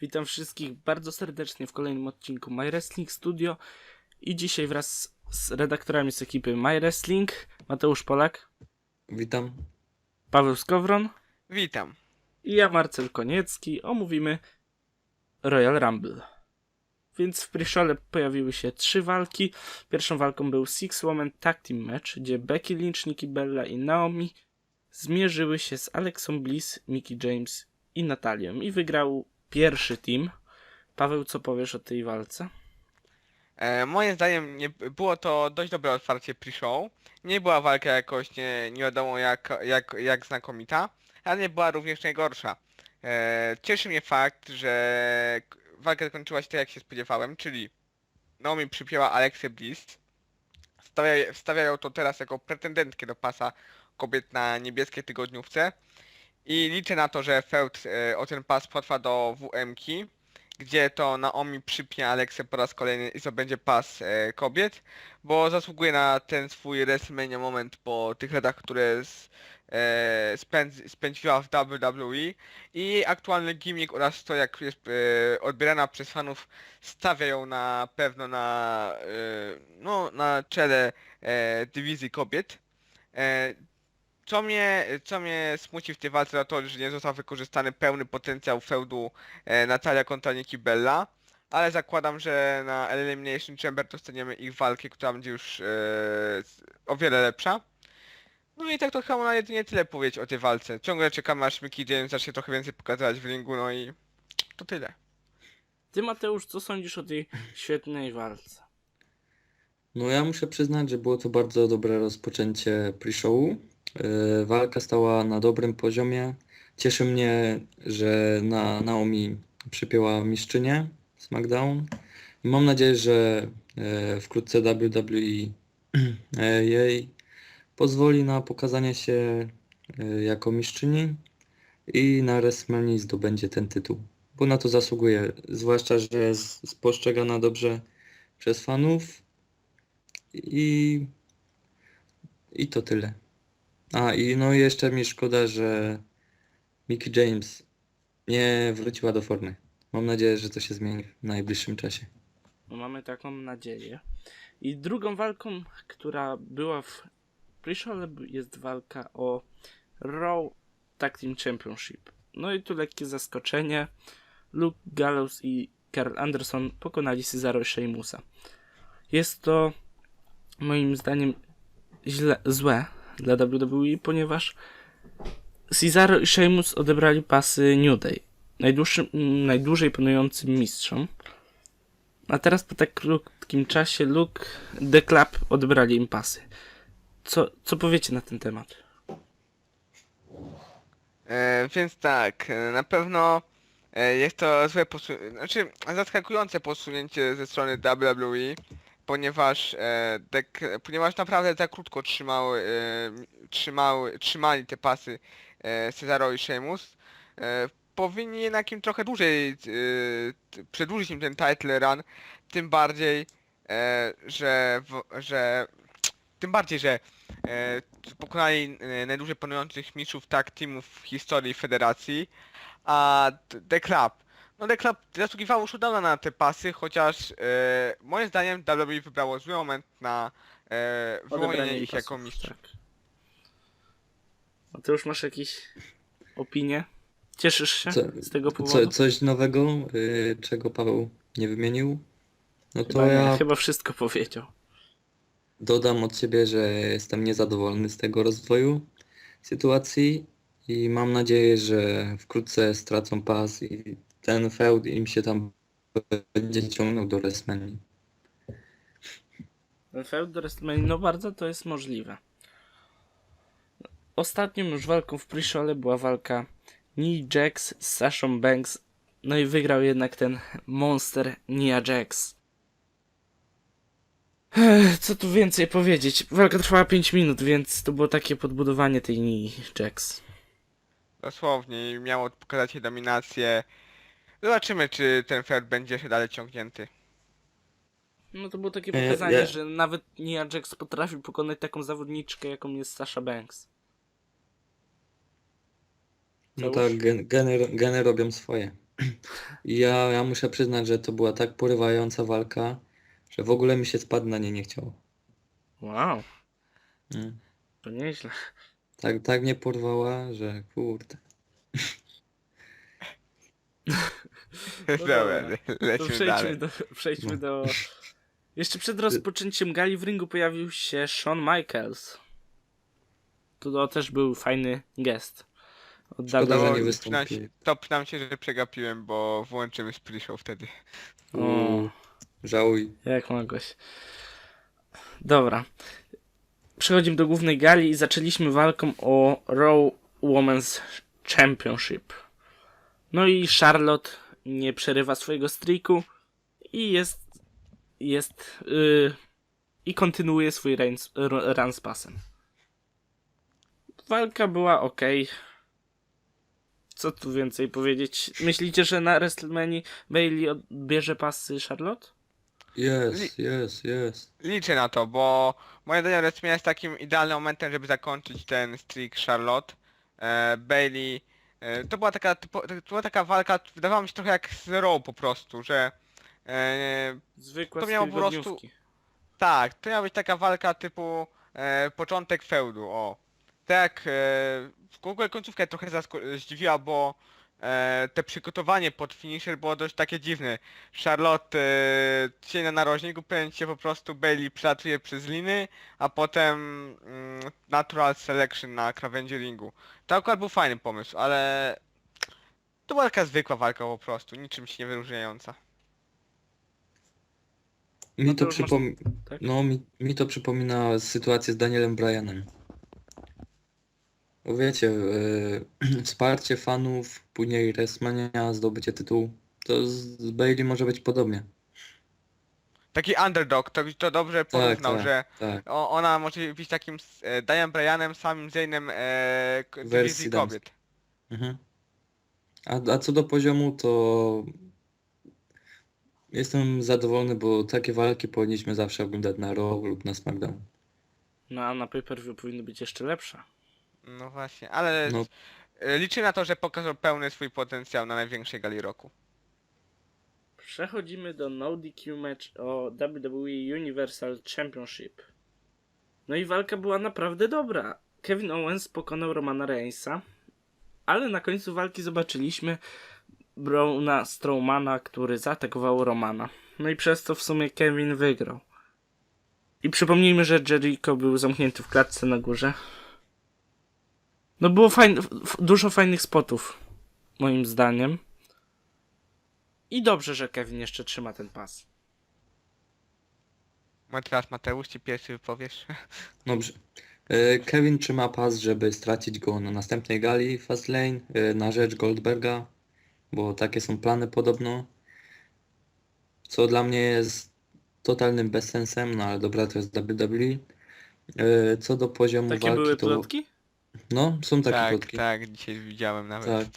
Witam wszystkich bardzo serdecznie w kolejnym odcinku My Wrestling Studio i dzisiaj wraz z redaktorami z ekipy My Wrestling Mateusz Polak, Witam. Paweł Skowron Witam. i ja Marcel Koniecki omówimy Royal Rumble. Więc w pre pojawiły się trzy walki. Pierwszą walką był Six Woman Tag Team Match, gdzie Becky Lynch, Nikki Bella i Naomi zmierzyły się z Alexą Bliss, Mickey James i Natalią i wygrał pierwszy team. Paweł, co powiesz o tej walce? E, moim zdaniem nie, było to dość dobre otwarcie pre-show. Nie była walka jakoś nie, nie wiadomo jak, jak, jak znakomita, ale nie była również najgorsza. E, cieszy mnie fakt, że walka zakończyła się tak jak się spodziewałem, czyli Naomi przypięła Alexę Bliss. Stawia, stawiają to teraz jako pretendentkę do pasa kobiet na niebieskiej tygodniówce. I liczę na to, że feud e, o ten pas potrwa do WM-ki. gdzie to Naomi przypnie Aleksę po raz kolejny i zdobędzie pas e, kobiet, bo zasługuje na ten swój WrestleMania moment po tych latach, które s- e, spędz, spędziła w WWE i aktualny gimmick oraz to jak jest e, odbierana przez fanów stawia ją na pewno na, e, no, na czele e, dywizji kobiet. E, co mnie, co mnie smuci w tej walce to to, że nie został wykorzystany pełny potencjał feudu e, Natalia kontra Nikki Bella, ale zakładam, że na Elimination Chamber dostaniemy ich walkę, która będzie już e, o wiele lepsza. No i tak to chyba na jedynie tyle powiedzieć o tej walce. Ciągle czekamy aż Mickey James zacznie trochę więcej pokazywać w ringu, no i to tyle. Ty, Mateusz, co sądzisz o tej świetnej walce? No ja muszę przyznać, że było to bardzo dobre rozpoczęcie pre-showu. Yy, Walka stała na dobrym poziomie. Cieszy mnie, że na Naomi przypięła mistrzynię SmackDown. Mam nadzieję, że e, wkrótce WWE e, jej pozwoli na pokazanie się e, jako mistrzyni i na WrestleMania zdobędzie ten tytuł. Bo na to zasługuje. Zwłaszcza, że jest postrzegana dobrze przez fanów. I, I to tyle. A i no jeszcze mi szkoda, że Mickey James nie wróciła do formy. Mam nadzieję, że to się zmieni w najbliższym czasie. No, mamy taką nadzieję. I drugą walką, która była w pre jest walka o Raw Tag Team Championship. No i tu lekkie zaskoczenie. Luke Gallows i Carl Anderson pokonali Cesaro i Sheamusa. Jest to moim zdaniem źle, złe dla WWE, ponieważ Cesaro i Sheamus odebrali pasy New Day, najdłużej panującym mistrzom. A teraz po tak krótkim czasie Luke, The Club odebrali im pasy. Co, co powiecie na ten temat? E, więc tak, e, na pewno e, jest to złe posunięcie, znaczy zaskakujące posunięcie ze strony WWE, ponieważ, e, ponieważ naprawdę za krótko trzymał, e, trzymał, trzymali te pasy e, i Sheamus. E, powinni jednak im trochę dłużej e, przedłużyć im ten title run, tym bardziej, e, że, w, że tym bardziej, że e, pokonali e, najdłużej panujących mistrzów tag teamów w historii federacji, a The Club. No Club zasługiwało showdowna na te pasy, chociaż e, moim zdaniem WWE wybrało zły moment na e, wyłonienie ich jako pasów, mistrzów. Tak. A ty już masz jakieś opinie? Cieszysz się Co- z tego Co, powodu? coś nowego, y, czego Paweł nie wymienił? No to Chyba, nie, ja chyba wszystko powiedział. dodam od siebie, że jestem niezadowolony z tego rozwoju sytuacji i mam nadzieję, że wkrótce stracą pas i ten feud im się tam będzie ciągnął do WrestleMania. Ten feud do WrestleMania, no bardzo to jest możliwe. Ostatnią już walką w pre była walka Nia Jax z Sashą Banks. No i wygrał jednak ten monster Nia Jax. Co tu więcej powiedzieć? Walka trwała 5 minut, więc to było takie podbudowanie tej Nia Jax. Dosłownie miało pokazać jej dominację. Zobaczymy, czy ten feud będzie się dalej ciągnięty. No to było takie E, pokazanie, że nawet Nia Jax potrafi pokonać taką zawodniczkę, jaką jest Sasha Banks. No tak, gen, geny, geny robią swoje. I ja, ja muszę przyznać, że to była tak porywająca walka, że w ogóle mi się spad na nie nie chciało. Wow, Mm. to nieźle. Tak, tak mnie porwała, że kurde. Dobra, dobra. To lecimy przejdźmy dalej. do, przejdźmy No. do... Jeszcze przed rozpoczęciem gali w ringu pojawił się Shawn Michaels. To też był fajny gest. Od Szkoda, że WWE. nie To wystąpił. To przynajmniej się, że przegapiłem, bo włączymy z pre-show wtedy. Uuu, żałuj. Jak mogłeś. Dobra. Przechodzimy do głównej gali i zaczęliśmy walką o Raw Women's Championship. No i Charlotte nie przerywa swojego streaku i jest jest yy, i kontynuuje swój run, run z pasem. Walka była ok. Co tu więcej powiedzieć? Myślicie, że na WrestleMania Bailey odbierze pasy Charlotte? Jest, jest, jest. Liczę na to, bo moim zdaniem WrestleMania jest takim idealnym momentem, żeby zakończyć ten streak Charlotte. E, Bailey. E, to była taka typo, to była taka walka, wydawała mi się trochę jak z Raw po prostu, że e, Zwykła To miało po prostu- tak, to miała być taka walka typu e, początek feudu, o. Tak, e, w ogóle końcówkę trochę zasko- zdziwiła, bo e, te przygotowanie pod finisher było dość takie dziwne. Charlotte e, siedzi na narożniku, pędzi po prostu Bailey przelatuje przez liny, a potem mm, natural selection na krawędzi ringu. To akurat był fajny pomysł, ale to była taka zwykła walka po prostu, niczym się nie wyróżniająca. Mi No to to już masz- przypomina. tak? No, mi, mi to przypomina sytuację z Danielem Bryanem. Bo wiecie, e, wsparcie fanów, później WrestleMania, zdobycie tytułu. To z Bailey może być podobnie. Taki underdog, to, to dobrze porównał, tak. że Tak. O, ona może być takim e, Diane Bryanem, samym Zane'em e, k- Wersji dywizji damskiej. kobiet. Mhm. A, a co do poziomu, to jestem zadowolony, bo takie walki powinniśmy zawsze oglądać na Raw lub na SmackDown. No a na pay-per-view powinny być jeszcze lepsze. No właśnie, ale No. e, liczę na to, że pokazał pełny swój potencjał na największej gali roku. Przechodzimy do No DQ match o WWE Universal Championship. No i walka była naprawdę dobra. Kevin Owens pokonał Romana Reignsa, ale na końcu walki zobaczyliśmy Brauna Strowmana, który zaatakował Romana. No i przez to w sumie Kevin wygrał. I przypomnijmy, że Jericho był zamknięty w klatce na górze. No było fajn, dużo fajnych spotów, moim zdaniem. I dobrze, że Kevin jeszcze trzyma ten pas. No teraz Mateusz ci pierwszy wypowiesz. Dobrze. E, Kevin trzyma pas, żeby stracić go na następnej gali Fastlane e, na rzecz Goldberga, bo takie są plany podobno. Co dla mnie jest totalnym bezsensem, no ale dobra, to jest WWE. E, Co do poziomu Takie walki, były to... plotki? No, są takie tak, plotki. tak, dzisiaj widziałem nawet.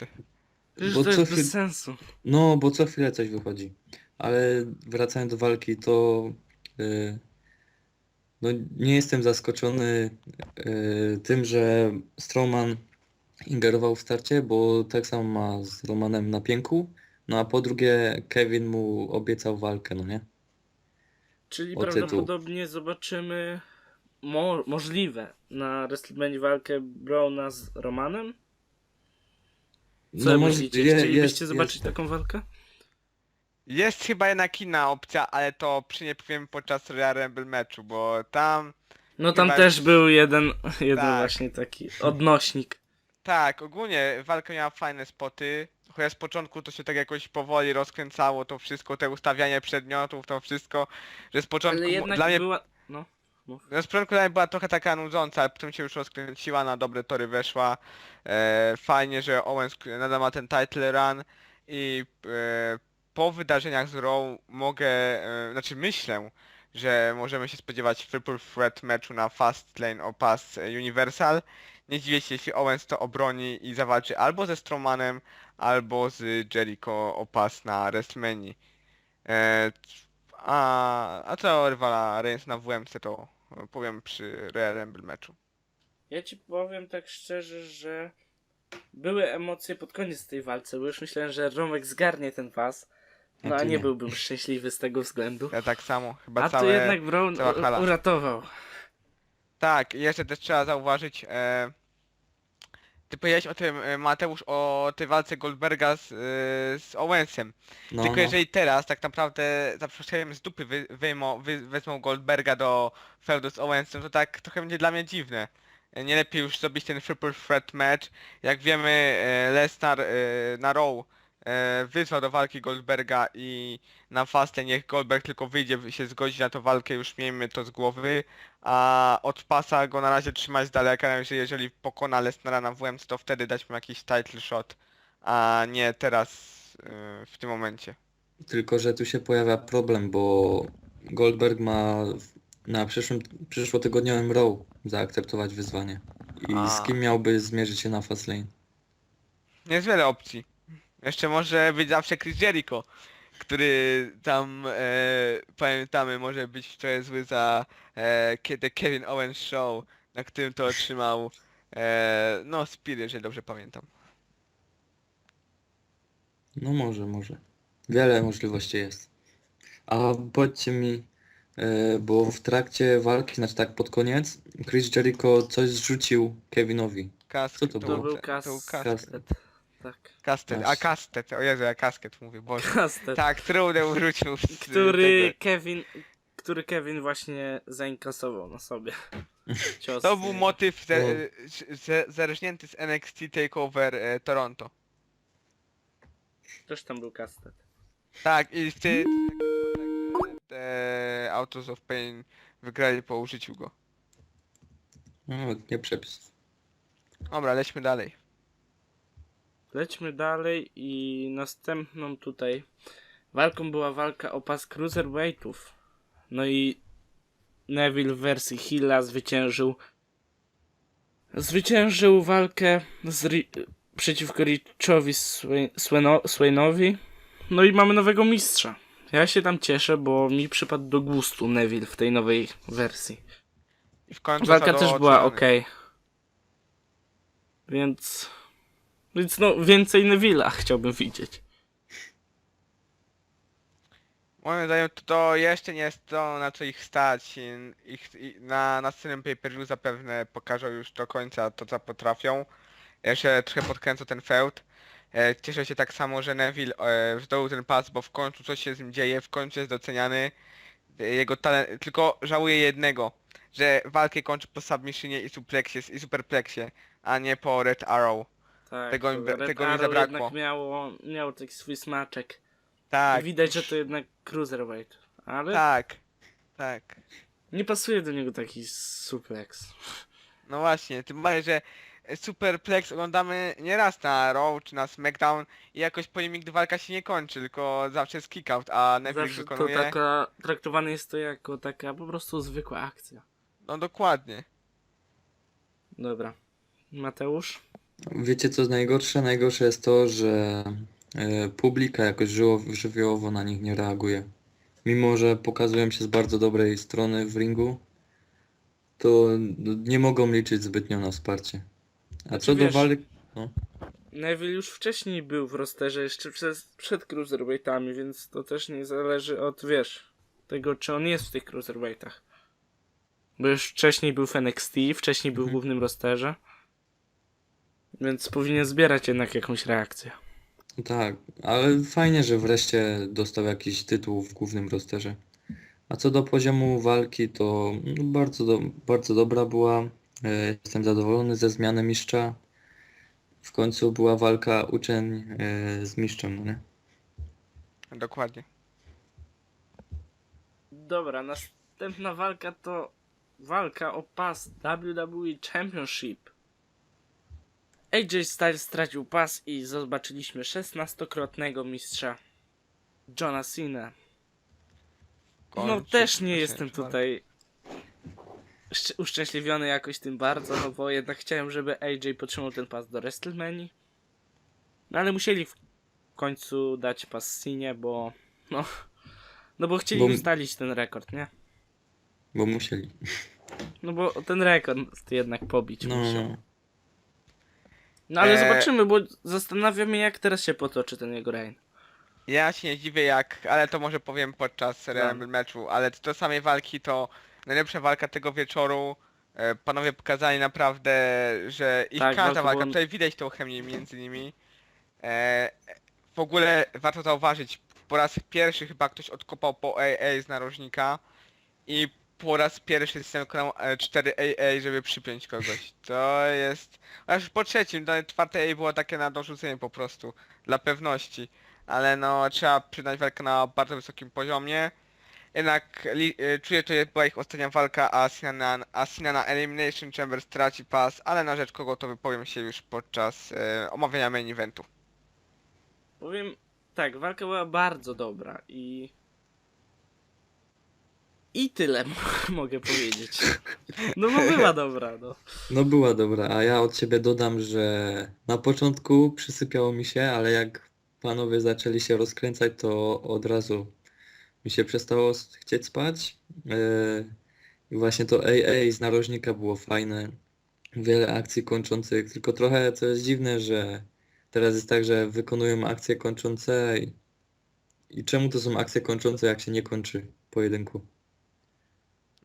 Przecież Bo to co jest chwil- bez sensu. No, bo co chwilę coś wychodzi. Ale wracając do walki, to y, no, nie jestem zaskoczony y, tym, że Strowman ingerował w starcie, bo tak samo ma z Romanem na pięku. No a po drugie, Kevin mu obiecał walkę, no nie? Czyli O tytuł. prawdopodobnie zobaczymy mo możliwe na WrestleMania walkę Browna z Romanem? Co No, myślicie? je- Chcielibyście jest- zobaczyć jest. taką walkę? Jest chyba jednak inna opcja, ale to przy nie powiem podczas Royal Rumble meczu, bo tam No tam Chyba- też był jeden, jeden Tak. właśnie taki odnośnik. Tak, ogólnie walka miała fajne spoty. Chociaż z początku to się tak jakoś powoli rozkręcało to wszystko, te ustawianie przedmiotów, to wszystko, że z początku Ale jednak dla mnie była... No, no z początku była trochę taka nudząca, ale potem się już rozkręciła, na dobre tory weszła. E, fajnie, że Owens nadal ma ten title run i e, po wydarzeniach z Raw mogę, e, znaczy myślę, że możemy się spodziewać triple threat meczu na Fastlane o pas Universal. Nie dziwię się, jeśli Owens to obroni i zawalczy albo ze Strowmanem, albo z Jericho o pas na WrestleMania. E, a, a co rywala Reigns na WMC to powiem przy Royal Rumble meczu. Ja ci powiem tak szczerze, że były emocje pod koniec tej walce, bo już myślałem, że Romek zgarnie ten pas. No A ty nie nie. byłbym szczęśliwy z tego względu. Ja tak samo, chyba A całe... tu jednak Brown uratował. Tak, i jeszcze też trzeba zauważyć, e... ty powiedziałeś o tym, e, Mateusz, o tej walce Goldberga z, e, z Owensem. No, Tylko no. jeżeli teraz tak naprawdę za przeproszeniem z dupy wy, wyjmą, wy, wezmą Goldberga do feudu z Owensem, to tak trochę będzie dla mnie dziwne. E, Nie lepiej już zrobić ten triple threat match. Jak wiemy, e, Lesnar e, na Raw e, do walki Goldberga i na Fastlane niech Goldberg tylko wyjdzie, się zgodzi na tą walkę, już miejmy to z głowy. A od pasa go na razie trzymać z daleka, że jeżeli pokona Lesnara na WM, to wtedy dać mu jakiś title shot, a nie teraz e, w tym momencie. Tylko, że tu się pojawia problem, bo Goldberg ma na przyszłym, przyszłotygodniowym Raw zaakceptować wyzwanie. I A. z kim miałby zmierzyć się na Fastlane? Jest wiele opcji. Jeszcze może być zawsze Chris Jericho, który tam e, pamiętamy może być trochę zły za e, The Kevin Owens Show, na którym to otrzymał e, no Spear, jeżeli dobrze pamiętam. No może, może. Wiele możliwości jest. A powiedzcie mi, e, bo w trakcie walki, znaczy tak pod koniec, Chris Jericho coś zrzucił Kevinowi. Kasket, Co to To było? był to był kas- kastet. Tak. Kastet, a kastet, o Jezu, ja kasket mówię, boże. Kastet. Tak, trudno wrócił z który tego. Kevin, który Kevin właśnie zainkasował na sobie. Cios. To był motyw ze, zerżnięty z NXT TakeOver e, Toronto. Też tam był kastet. Tak, i wtedy te Autos of Pain wygrali po użyciu go. No, nie przepis. Dobra, lećmy dalej. Lećmy dalej i następną tutaj walką była walka o pas cruiserweightów. No i Neville w wersji Hilla zwyciężył zwyciężył walkę z Ri- przeciwko Richowi Swainowi. No i mamy nowego mistrza. Ja się tam cieszę, bo mi przypadł do gustu Neville w tej nowej wersji. I w końcu Walka też była ok. Więc. Więc no, więcej Neville'a chciałbym widzieć. Moim zdaniem to, to jeszcze nie jest to, na co ich stać. Ich, i na następnym pay-per-view zapewne pokażą już do końca to, co potrafią. Jeszcze trochę podkręcą ten feud. E, Cieszę się tak samo, że Neville e, zdobył ten pas, bo w końcu coś się z nim dzieje, w końcu jest doceniany. Jego talent, tylko żałuję jednego, że walkę kończy po submissionie i suplexie, i superplexie, a nie po Red Arrow. Tak, Tego bra- Red tego mi Arrow zabrakło. jednak miało, miało taki swój smaczek. Tak, Widać, że to jednak cruiserweight. Ale tak, tak. nie pasuje do niego taki suplex. No właśnie, tym bardziej, że Superplex oglądamy nieraz na Raw czy na SmackDown i jakoś po nim nigdy walka się nie kończy, tylko zawsze jest kick-out, a Neville Zawsze to wykonuje... taka, traktowane jest to jako taka po prostu zwykła akcja. No dokładnie. Dobra. Mateusz? Wiecie co jest najgorsze? Najgorsze jest to, że e, publika jakoś żyło, żywiołowo na nich nie reaguje. Mimo, że pokazują się z bardzo dobrej strony w ringu, to nie mogą liczyć zbytnio na wsparcie. A Znaczy, co do wiesz- walk... No, Neville już wcześniej był w rosterze, jeszcze przez, przed cruiserweightami, więc to też nie zależy od, wiesz, tego czy on jest w tych cruiserweightach. Bo już wcześniej był w NXT, wcześniej był w Mhm. głównym rosterze. Więc powinien zbierać jednak jakąś reakcję. tak, ale fajnie, że wreszcie dostał jakiś tytuł w głównym rosterze. A co do poziomu walki, to no, bardzo, do, bardzo dobra była. E, Jestem zadowolony ze zmiany mistrza. W końcu była walka uczeń e, z mistrzem, no nie? Dokładnie. Dobra, następna walka to walka o pas WWE Championship. AJ Styles stracił pas i zobaczyliśmy 16-krotnego mistrza Johna Cena. No też nie jestem tutaj szcz- uszczęśliwiony jakoś tym bardzo, no bo jednak chciałem, żeby AJ potrzymał ten pas do WrestleMania. No ale musieli w końcu dać pas Cenie, bo no, no bo chcieli Bo- ustalić ten rekord, nie? Bo musieli. No bo ten rekord jednak pobić No, musiał. No. No ale E, zobaczymy, bo zastanawiam się, jak teraz się potoczy ten jego reign. Ja się nie dziwię jak, ale to może powiem podczas Rumble meczu, ale do samej walki to najlepsza walka tego wieczoru. E, Panowie pokazali naprawdę, że ich Tak, każda walka tutaj widać tą chemię między nimi. E, W ogóle warto zauważyć, po raz pierwszy chyba ktoś odkopał po AA z narożnika i po raz pierwszy system wykonał e, 4 AA, żeby przypiąć kogoś. To jest... Aż po trzecim, to czwarte AA było takie na dorzucenie po prostu, dla pewności. Ale no, trzeba przyznać walkę na bardzo wysokim poziomie. Jednak li, y, czuję, że to była ich ostatnia walka, a Cena na, a Cena na Elimination Chamber straci pas, ale na rzecz kogo to wypowiem się już podczas e, omawiania main eventu. Powiem tak, walka była bardzo dobra i. I tyle mogę powiedzieć. No bo była dobra, no. No była dobra, a ja od siebie dodam, że na początku przysypiało mi się, ale jak panowie zaczęli się rozkręcać, to od razu mi się przestało chcieć spać. Yy, I właśnie to AA z narożnika było fajne. Wiele akcji kończących, tylko trochę co jest dziwne, że teraz jest tak, że wykonują akcje kończące i, i czemu to są akcje kończące, jak się nie kończy pojedynku?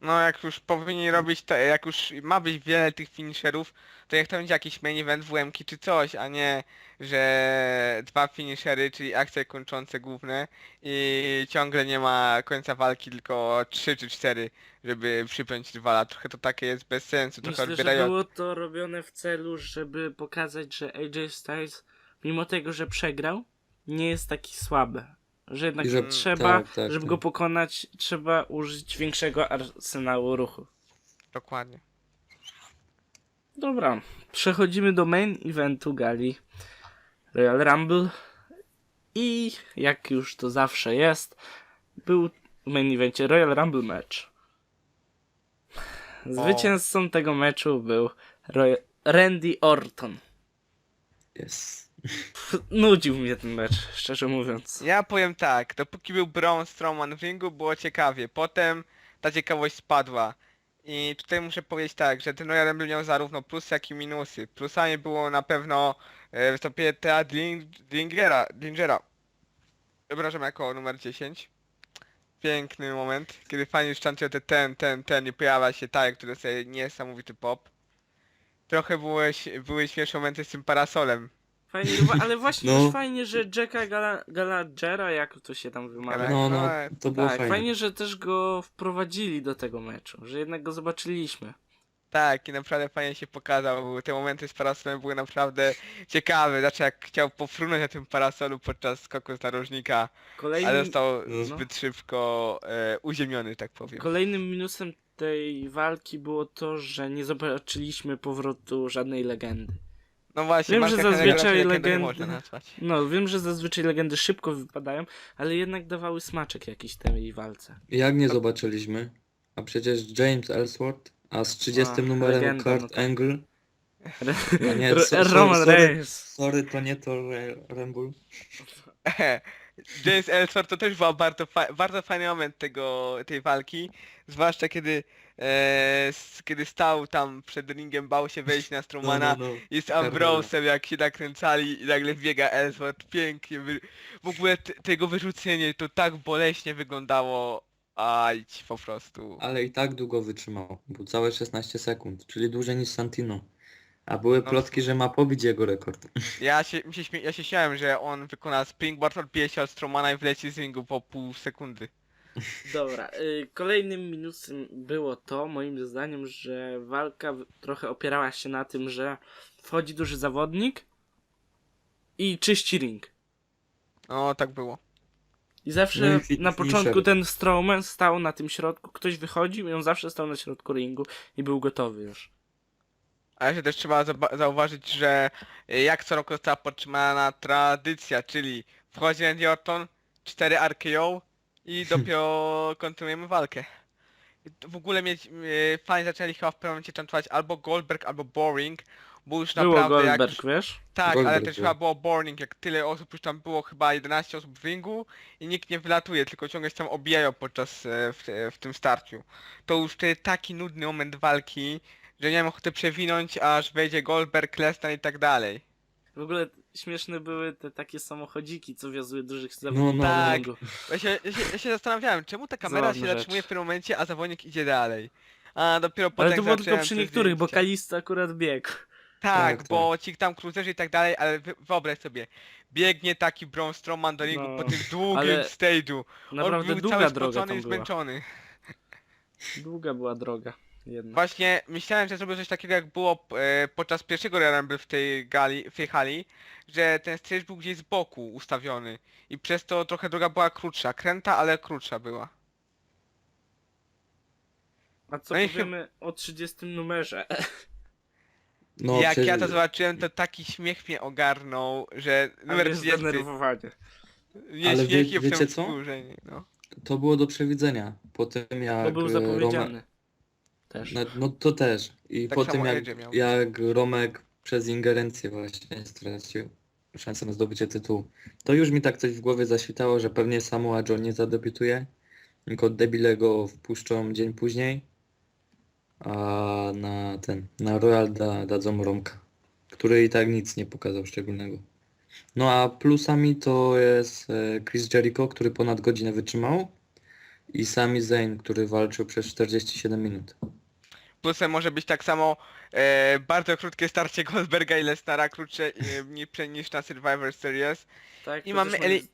No jak już powinni robić to, jak już ma być wiele tych finisherów, to niech to będzie jakiś main event WM czy coś, a nie, że dwa finishery, czyli akcje kończące główne i ciągle nie ma końca walki, tylko trzy czy cztery, żeby przypiąć rywala. Trochę to takie jest bez sensu, trochę Myślę, że odbierają... było to robione w celu, żeby pokazać, że AJ Styles, mimo tego, że przegrał, nie jest taki słaby. Że jednak że- trzeba, tak, tak, żeby tak. go pokonać, trzeba użyć większego arsenału ruchu. Dokładnie. Dobra, przechodzimy do main eventu gali Royal Rumble i jak już to zawsze jest, był w main evencie Royal Rumble match. Zwycięzcą tego meczu był Roy Randy Orton. Jest. Nudził mnie ten mecz, szczerze mówiąc. Ja powiem tak, dopóki był Braun Strowman w ringu było ciekawie, potem ta ciekawość spadła. I tutaj muszę powiedzieć tak, że ten Royal Rumble miał zarówno plusy jak i minusy. Plusami było na pewno e, wystąpienie Tea Dingera, Dingera. Przepraszam, jako numer 10. Piękny moment, kiedy fajnie szczęście te ten, ten, ten i pojawia się tak, który dostaje niesamowity pop. Trochę były, były śmieszne momenty z tym parasolem. Fajnie, ale właśnie No. też fajnie, że Jacka Gala Galadgera, jak to się tam wymawia, No, no, no, to było tak, fajne. fajnie, że też go wprowadzili do tego meczu, że jednak go zobaczyliśmy. Tak, i naprawdę fajnie się pokazał. Były- Te momenty z parasolem były naprawdę ciekawe. Znaczy jak chciał pofrunąć na tym parasolu podczas skoku z narożnika, Kolejnym, ale został no. zbyt szybko e, uziemiony, tak powiem. kolejnym minusem tej walki było to, że nie zobaczyliśmy powrotu żadnej legendy. No właśnie, Wiem, że zazwyczaj legendy- można nazwać. No, wiem, że zazwyczaj legendy szybko wypadają, ale jednak dawały smaczek jakiś tej walce. Jak nie zobaczyliśmy? A przecież James Ellsworth, a z 30 A, numerem legenda, Kurt no to- Angle. A nie, so- so- Roman sorry. Reigns. Sorry, to nie to Re- Rumble. James Ellsworth to też był bardzo, fa bardzo fajny moment tego, tej walki, zwłaszcza kiedy, e, s- kiedy stał tam przed ringiem, bał się wejść na Strowmana No, no, no. I z Ambrosem jak się nakręcali i nagle wbiega Ellsworth, pięknie, wy... w ogóle t- tego wyrzucenie to tak boleśnie wyglądało, aj po prostu. Ale i tak długo wytrzymał, bo całe 16 sekund, czyli dłużej niż Santino. A były No. plotki, że ma pobić jego rekord. Ja się, mi się, śmie- ja się śmiałem, że on wykona springboard, odbije się od Strowmana i wleci z ringu po pół sekundy. Dobra, y, kolejnym minusem było to, moim zdaniem, że walka w- trochę opierała się na tym, że wchodzi duży zawodnik i czyści ring. No tak było. I No zawsze i fi- na początku ten Strowman stał na tym środku, ktoś wychodził i on zawsze stał na środku ringu i był gotowy już. A jeszcze też trzeba zauwa- zauważyć, że e, jak co roku została podtrzymana tradycja, czyli wchodzi Randy Orton, 4 RKO i dopiero kontynuujemy walkę. W ogóle mieć, e, fani zaczęli chyba w pewnym momencie chantować albo Goldberg, albo Boring, bo już Było naprawdę jak... Goldberg, wiesz? Tak, ale Goldberg też był. chyba było Boring, jak tyle osób, już tam było chyba 11 osób w ringu i nikt nie wylatuje, tylko ciągle się tam obijają podczas, e, w, w tym starciu. To już wtedy taki nudny moment walki, że nie mam ochoty przewinąć, aż wejdzie Goldberg, Lesnar i tak dalej. W ogóle śmieszne były te takie samochodziki, co wiozły dużych No, zawodników. no, Tak. ringu. Ja się, ja, się, ja się zastanawiałem, czemu ta kamera Zabawna się rzecz. zatrzymuje w tym momencie, a zawodnik idzie dalej. A dopiero potem Ale to było tylko zacząłem przy te niektórych, bo zdjęcia. Kalista akurat biegł. Tak, Tak, bo ci tam cruiserzy i tak dalej, ale wy- wyobraź sobie, biegnie taki Braun Strowman do ringu No, po tym długim ale stage'u. On Naprawdę był długa cały droga spocony tam i była. zmęczony. Długa była droga. Jedna. Właśnie myślałem, że zrobię coś takiego jak było e, podczas pierwszego Rumble w tej gali, w tej hali, że ten stage był gdzieś z boku ustawiony i przez to trochę droga była krótsza, kręta, ale krótsza była. A co No i powiemy o 30 numerze? no jak przecież- ja to zobaczyłem, to taki śmiech mnie ogarnął, że numer Ale 30 zdenerwowanie. nie Ale wie- śmiech i wiecie co? wkurzenie, no. To było do przewidzenia. Po tym jak To był e, zapowiedziany. Też. No, no to też. I Tak po samo tym jak, miał. jak Romek przez ingerencję właśnie stracił szansę na zdobycie tytułu, to już mi tak coś w głowie zaświtało, że pewnie Samoa Joe nie zadebiutuje, tylko debile go wpuszczą dzień później, a na ten, na Royal da, dadzą Romka, który i tak nic nie pokazał szczególnego. No a plusami to jest e, Chris Jericho, który ponad godzinę wytrzymał i Sami Zayn, który walczył przez 47 minut. Plusem może być tak samo e, bardzo krótkie starcie Goldberga i Lesnara, krótsze e, ni- prze- niż na Survivor Series. Tak, I to mamy też Eli-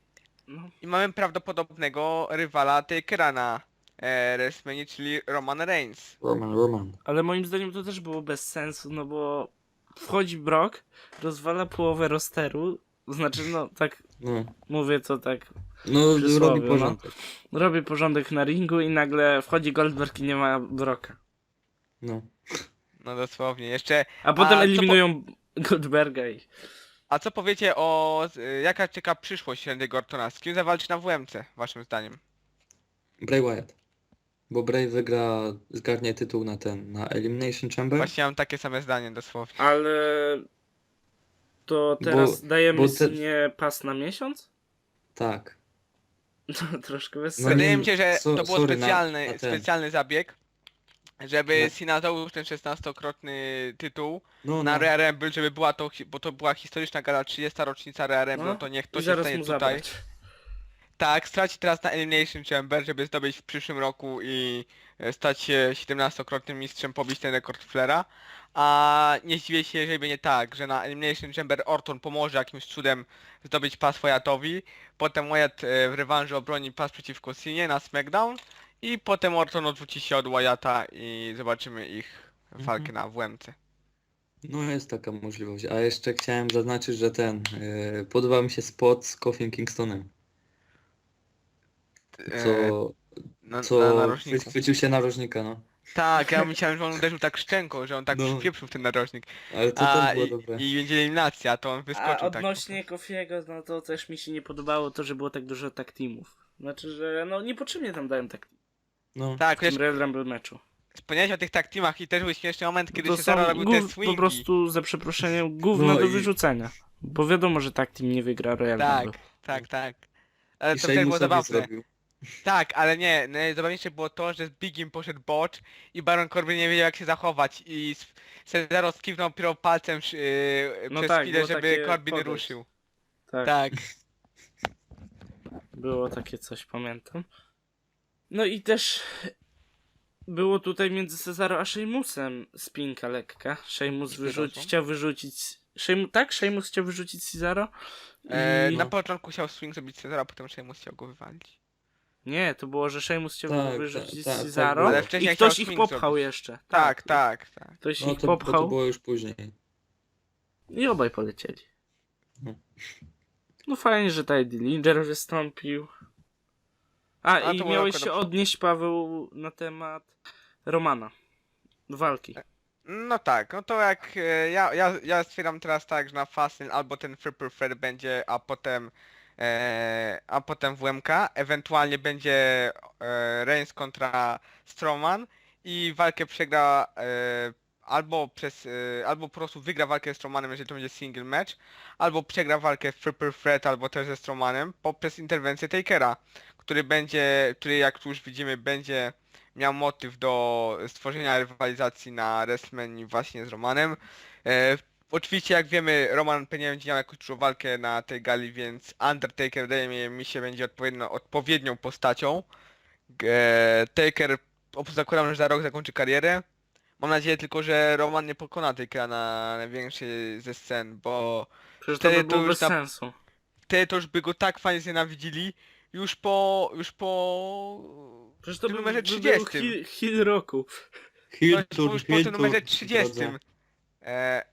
No, I mamy prawdopodobnego rywala Takera na e, WrestleMania, czyli Roman Reigns. Roman, Roman. ale moim zdaniem to też było bez sensu, no bo wchodzi Brock, rozwala połowę rosteru, znaczy no tak No, mówię to tak, no Przysłowie, robi no. porządek. robi porządek na ringu i nagle wchodzi Goldberg i nie ma Brocka. No. No dosłownie. Jeszcze, A potem co eliminują Goldberga i... a co powiecie o, e, jaka czeka przyszłość Randy Ortona? Z kim zawalczy na WMC, waszym zdaniem? Bray Wyatt. Bo Bray wygra, zgarnie tytuł na ten, na Elimination Chamber. Właśnie mam takie same zdanie dosłownie. Ale... To teraz dajemy bo te- sobie pas na miesiąc? Tak. To troszkę bez No sensu. Wydaje nie- mi się, że so- to był sorry, na- specjalny, na ten. specjalny zabieg, żeby Na- Cena zdobył ten 16-krotny tytuł No, na no. Royal Rumble, żeby była to, hi- bo to była historyczna gala 30. rocznica Royal Rumble, No, to niech I to się zaraz stanie mu tutaj. zabrać. Tak, straci teraz na Elimination Chamber, żeby zdobyć w przyszłym roku i e, stać się 17-krotnym mistrzem, pobić ten rekord Flera. A nie zdziwię się, jeżeli będzie tak, że na Elimination Chamber Orton pomoże jakimś cudem zdobyć pas Wyattowi, potem Wyatt e, w rewanżu obroni pas przeciwko Sinie na SmackDown i potem Orton odwróci się od Wyatta i zobaczymy ich walkę na WMC. No jest taka możliwość. A jeszcze chciałem zaznaczyć, że ten, yy, podoba mi się spot z Kofi Kingstonem. E, Co, na, na co narożniku. chwycił się narożnika, no. Tak, ja myślałem, że on uderzył tak szczęką, że on tak No. przypieprzył w ten narożnik. Ale to A też było i, dobre. i będzie eliminacja, to on A wyskoczył tak. odnośnie Kofiego, no to też mi się nie podobało to, że było tak dużo tag teamów. Znaczy, że no niepotrzebnie tam dałem tag team No. Tak, w tym Royal Rumble meczu. wspomniałeś o tych tag teamach i też był śmieszny moment, kiedy to się Cesaro robił te gów, swingi. po prostu, za przeproszeniem, gówno No do i- wyrzucenia. Bo wiadomo, że tag team nie wygra Royal Tak, Rumble. tak, tak. Ale I to też było zabawne. zrobił. Tak, ale nie, najzabawniejsze było to, że z Bigim poszedł bocz i Baron Corbin nie wiedział jak się zachować i s- Cesaro skiwnął dopiero palcem yy, No przez tak, chwilę, było żeby takie Corbin podejść. ruszył. Tak, Tak. było takie coś, pamiętam. No i też było tutaj między Cezaro a Sheamusem spinka lekka. Sheamus Przepraszam. wyrzuci, chciał wyrzucić... Sheamus, tak? Sheamus chciał wyrzucić Cezaro? E, I- Na początku chciał swing zrobić Cesaro, a potem Sheamus chciał go wywalić. Nie, to było, że Sheamus chciał Tak, wyrzucić tak, tak, Cezaro tak było. Ale i wcześniej ktoś ich popchał zrobić. jeszcze. Tak, tak, tak. Ktoś No ich to, bo to popchał było już później. i obaj polecieli. No. No fajnie, że Teddy Linger wystąpił. A, A, i miałeś się odnieść, Paweł, na temat Romana. Walki. No tak, no to jak e, ja, ja, ja stwierdzam teraz tak, że na Fastlane albo ten Triple Threat będzie, a potem e, a potem WMK, ewentualnie będzie e, Reigns kontra Strowman i walkę przegra e, albo przez, e, albo po prostu wygra walkę z Strowmanem, jeżeli to będzie single match, albo przegra walkę w Triple Threat albo też ze Strowmanem poprzez interwencję Takera, który będzie, który jak tu już widzimy będzie miał motyw do stworzenia rywalizacji na WrestleMania właśnie z Romanem. E, Oczywiście jak wiemy, Roman pewnie będzie miał jakąś dużą walkę na tej gali, więc Undertaker wydaje mi- się będzie odpowiednio, odpowiednią postacią. E, Taker zakładam, że za rok zakończy karierę. Mam nadzieję tylko, że Roman nie pokona Takera na największej ze scen, bo Przecież to by było bez na- sensu. wtedy to już by go tak fajnie znienawidzili, już po, już po... Przecież to w by, numerze by 30. był heel, heel roku. Hill No, tour, już po tym numerze 30. drodze. E,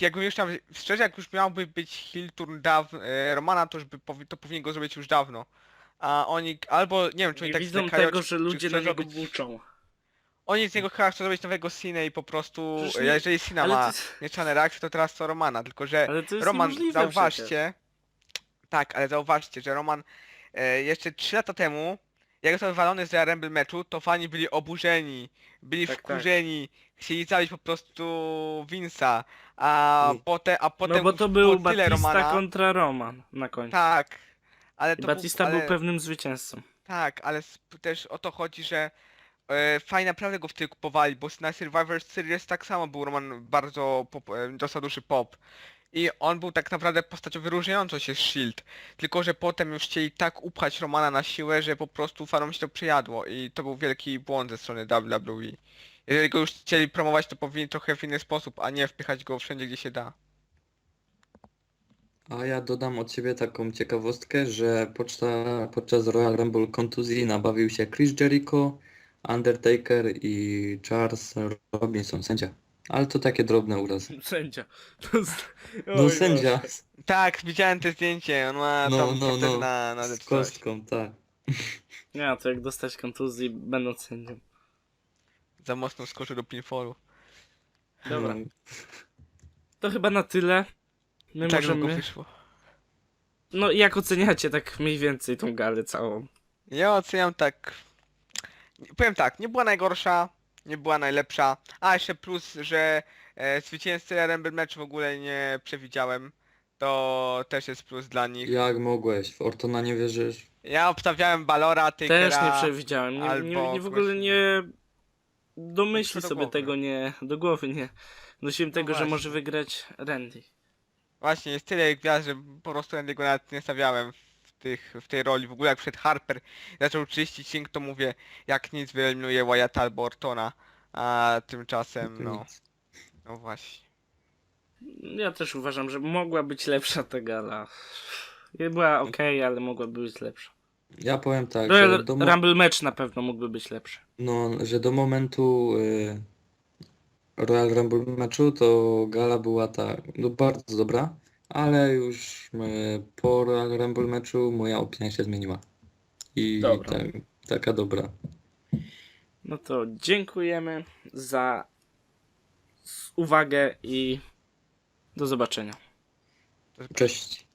jakby już tam, szczerze, jak już miałby być heel turn daw, e, Romana, to już by powi, to powinien go zrobić już dawno. A oni, albo, nie wiem, czy oni Nie tak widzą zwlekają, tego, czy- że czy ludzie chcą na niego zrobić- włóczą. Oni z niego chyba chcą zrobić nowego Cine i po prostu, Przecież e, nie- jeżeli Ale ma jest- mieszane reakcje, to teraz to Romana, tylko że ale to jest Roman, niemożliwe przecież. zauważcie, tak, ale zauważcie, że Roman e, jeszcze 3 lata temu, jak został wywalony z Royal Rumble meczu, to fani byli oburzeni, byli Tak, tak. wkurzeni, chcieli zabić po prostu Vince'a, a potem, a potem No bo to był tyle Batista Romana, kontra Roman na końcu. tak, ale I to Batista był, ale, był pewnym zwycięzcą. tak, ale sp- też o to chodzi, że e, fajnie naprawdę go wtedy kupowali, bo na Survivor Series tak samo był Roman bardzo, pop, e, dostał duży pop. I on był tak naprawdę postacią wyróżniającą się z Shield. Tylko, że potem już chcieli tak upchać Romana na siłę, że po prostu fanom się to przejadło. I to był wielki błąd ze strony WWE. Jeżeli go już chcieli promować, to powinni trochę w inny sposób, a nie wpychać go wszędzie, gdzie się da. A ja dodam od siebie taką ciekawostkę, że podczas, podczas Royal Rumble kontuzji nabawił się Chris Jericho, Undertaker i Charles Robinson, sędzia. Ale to takie drobne urazy. Sędzia. No Oj, sędzia z, Tak, widziałem te zdjęcie, on ma No, tam no, no, na, na z kostką, tak. Nie, to jak dostać kontuzji będąc sędzią. Za mocno skoczył do pinfallu. Dobra, No, to chyba na tyle. My tak długo możemy... wyszło. No i jak oceniacie tak mniej więcej tą galę całą? Ja oceniam tak. Powiem tak, nie była najgorsza, nie była najlepsza. A jeszcze plus, że e, zwycięzcy Rumble Match w ogóle nie przewidziałem. To też jest plus dla nich. Ja, jak mogłeś? W Ortona nie wierzysz? obstawiałem Balora, Takera. Też nie przewidziałem. Nie, nie, albo nie w ogóle kogoś- nie domyśli do sobie głowy. tego nie do głowy nie. Nosiłem tego, że właśnie. może wygrać Randy. Właśnie, jest tyle gwiazd, że po prostu go nawet nie stawiałem tych, w tej roli. W ogóle jak przed Harper zaczął czyścić ring, to mówię, jak nic wyeliminuje Wyatt albo Ortona. A tymczasem, no, no właśnie. Ja też uważam, że mogła być lepsza ta gala. Była ok, ale mogła być lepsza. Ja powiem tak, Royal że do, Rumble Match na pewno mógłby być lepszy. no, że do momentu y, Royal Rumble meczu to gala była ta, no, bardzo dobra, ale już y, po Rumble meczu moja opinia się zmieniła. I Dobra. tak, taka dobra. No to dziękujemy za uwagę i do zobaczenia. Cześć.